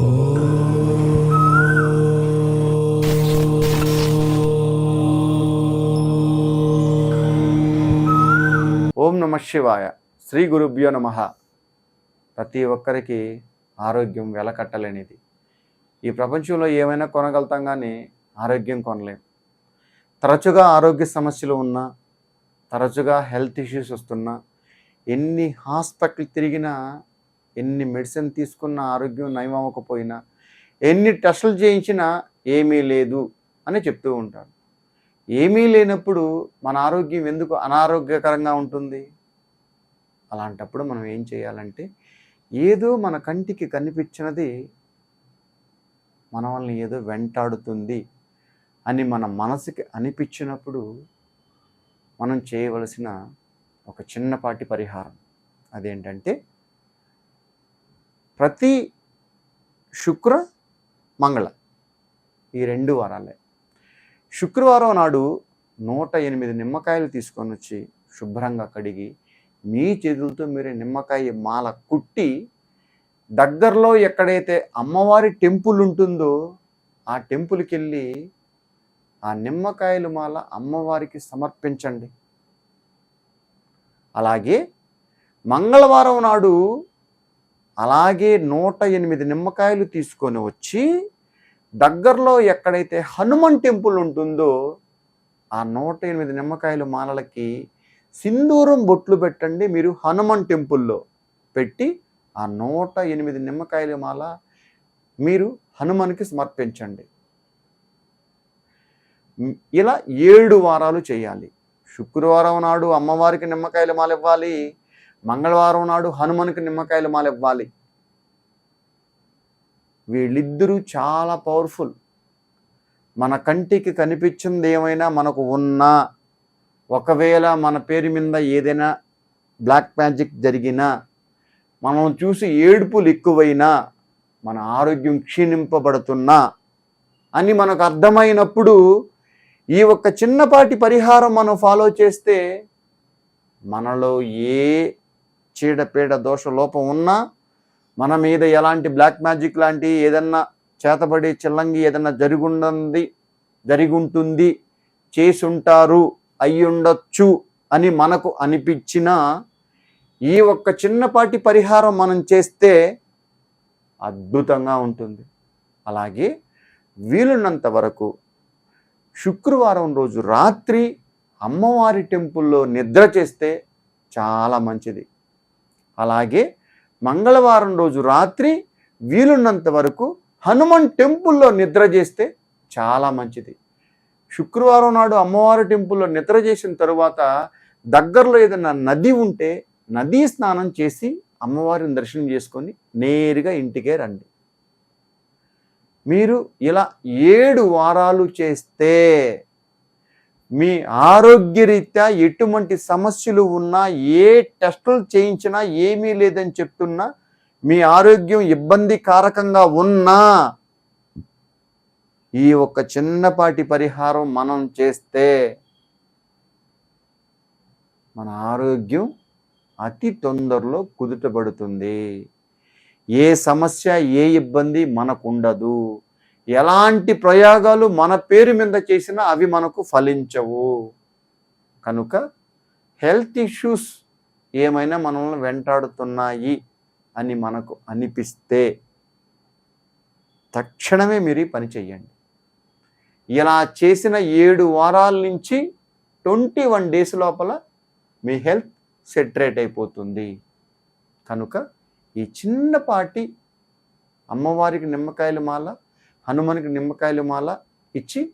ఓం నమ శివాయ. శ్రీ గురుభ్యో నమ. ప్రతి ఒక్కరికి ఆరోగ్యం వెలకట్టలేనిది. ఈ ప్రపంచంలో ఏమైనా కొనగలుగుతాం కానీ ఆరోగ్యం కొనలేం. తరచుగా ఆరోగ్య సమస్యలు ఉన్నా తరచుగా హెల్త్ ఇష్యూస్ వస్తున్నా ఎన్ని హాస్పిటల్ తిరిగినా ఎన్ని మెడిసిన్ తీసుకున్న ఆరోగ్యం నయమవ్వకపోయినా ఎన్ని టెస్టులు చేయించినా ఏమీ లేదు అని చెప్తూ ఉంటారు. ఏమీ లేనప్పుడు మన ఆరోగ్యం ఎందుకు అనారోగ్యకరంగా ఉంటుంది? అలాంటప్పుడు మనం ఏం చేయాలంటే ఏదో మన కంటికి కనిపించినది మన ఏదో వెంటాడుతుంది అని మన మనసుకి అనిపించినప్పుడు మనం చేయవలసిన ఒక చిన్నపాటి పరిహారం అదేంటంటే ప్రతి శుక్ర మంగళ ఈ రెండు వారాలే. శుక్రవారం నాడు నూట ఎనిమిది నిమ్మకాయలు తీసుకొని వచ్చి శుభ్రంగా కడిగి మీ చేతులతో మీరు నిమ్మకాయ మాల కుట్టి దగ్గరలో ఎక్కడైతే అమ్మవారి టెంపుల్ ఉంటుందో ఆ టెంపుల్కి వెళ్ళి ఆ నిమ్మకాయలు మాల అమ్మవారికి సమర్పించండి. అలాగే మంగళవారం నాడు అలాగే నూట ఎనిమిది నిమ్మకాయలు తీసుకొని వచ్చి దగ్గరలో ఎక్కడైతే హనుమాన్ టెంపుల్ ఉంటుందో ఆ నూట ఎనిమిది నిమ్మకాయలు మాలలకి సింధూరం బొట్లు పెట్టండి మీరు హనుమాన్ టెంపుల్లో పెట్టి ఆ నూట ఎనిమిది నిమ్మకాయల మాల మీరు హనుమాన్కి సమర్పించండి. ఇలా ఏడు వారాలు చేయాలి. శుక్రవారం నాడు అమ్మవారికి నిమ్మకాయల మాల ఇవ్వాలి మంగళవారం నాడు హనుమాన్కి నిమ్మకాయలు మాలివ్వాలి. వీళ్ళిద్దరూ చాలా పవర్ఫుల్. మన కంటికి కనిపించింది ఏమైనా మనకు ఉన్నా ఒకవేళ మన పేరు మీద ఏదైనా బ్లాక్ మ్యాజిక్ జరిగినా మనం చూసి ఏడుపులు ఎక్కువైనా మన ఆరోగ్యం క్షీణింపబడుతున్నా అని మనకు అర్థమైనప్పుడు ఈ ఒక్క చిన్నపాటి పరిహారం మనం ఫాలో చేస్తే మనలో ఏ చీడపీడ దోష లోపం ఉన్నా మన మీద ఎలాంటి బ్లాక్ మ్యాజిక్ లాంటి ఏదన్నా చేతబడి చిల్లంగి ఏదన్నా జరుగుండంది జరిగుంటుంది చేసుంటారు అయ్యుండొచ్చు అని మనకు అనిపించిన ఈ ఒక్క చిన్నపాటి పరిహారం మనం చేస్తే అద్భుతంగా ఉంటుంది. అలాగే వీలున్నంత వరకు శుక్రవారం రోజు రాత్రి అమ్మవారి టెంపుల్లో నిద్ర చేస్తే చాలా మంచిది. అలాగే మంగళవారం రోజు రాత్రి వీలున్నంత వరకు హనుమాన్ టెంపుల్లో నిద్ర చేస్తే చాలా మంచిది. శుక్రవారం నాడు అమ్మవారి టెంపుల్లో నిద్ర చేసిన తరువాత దగ్గరలో ఏదైనా నది ఉంటే నదీ స్నానం చేసి అమ్మవారిని దర్శనం చేసుకొని నేరుగా ఇంటికే రండి. మీరు ఇలా ఏడు వారాలు చేస్తే మీ ఆరోగ్యరీత్యా ఎటువంటి సమస్యలు ఉన్నా ఏ టెస్టులు చేయించినా ఏమీ లేదని చెప్తున్నా మీ ఆరోగ్యం ఇబ్బందికారకంగా ఉన్నా ఈ ఒక్క చిన్నపాటి పరిహారం మనం చేస్తే మన ఆరోగ్యం అతి తొందరలో కుదుటపడుతుంది ఏ సమస్య ఏ ఇబ్బంది మనకు ఉండదు ఎలాంటి ప్రయోగాలు మన పేరు మీద చేసినా అవి మనకు ఫలించవు. కనుక హెల్త్ ఇష్యూస్ ఏమైనా మనల్ని వెంటాడుతున్నాయి అని మనకు అనిపిస్తే తక్షణమే మీరు పని చేయండి ఇలా చేసిన ఏడు వారాల నుంచి ట్వంటీ వన్ డేస్ లోపల మీ హెల్త్ సెటరేట్ అయిపోతుంది. కనుక ఈ చిన్నపాటి అమ్మవారికి నిమ్మకాయల మాల హనుమానికి నిమ్మకాయల మాల ఇచ్చి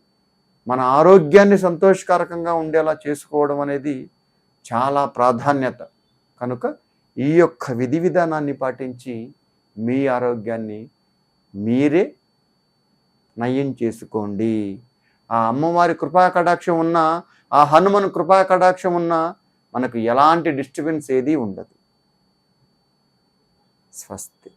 మన ఆరోగ్యాన్ని సంతోషకరకంగా ఉండేలా చేసుకోవడం అనేది చాలా ప్రాధాన్యత. కనుక ఈ యొక్క విధి విధానాన్ని పాటించి మీ ఆరోగ్యాన్ని మీరే నయం చేసుకోండి. ఆ అమ్మవారి కృపా కటాక్షం ఉన్న ఆ హనుమన్ కృపా కటాక్షం ఉన్న మనకు ఎలాంటి డిస్టర్బెన్స్ ఏది ఉండదు. స్వస్తి.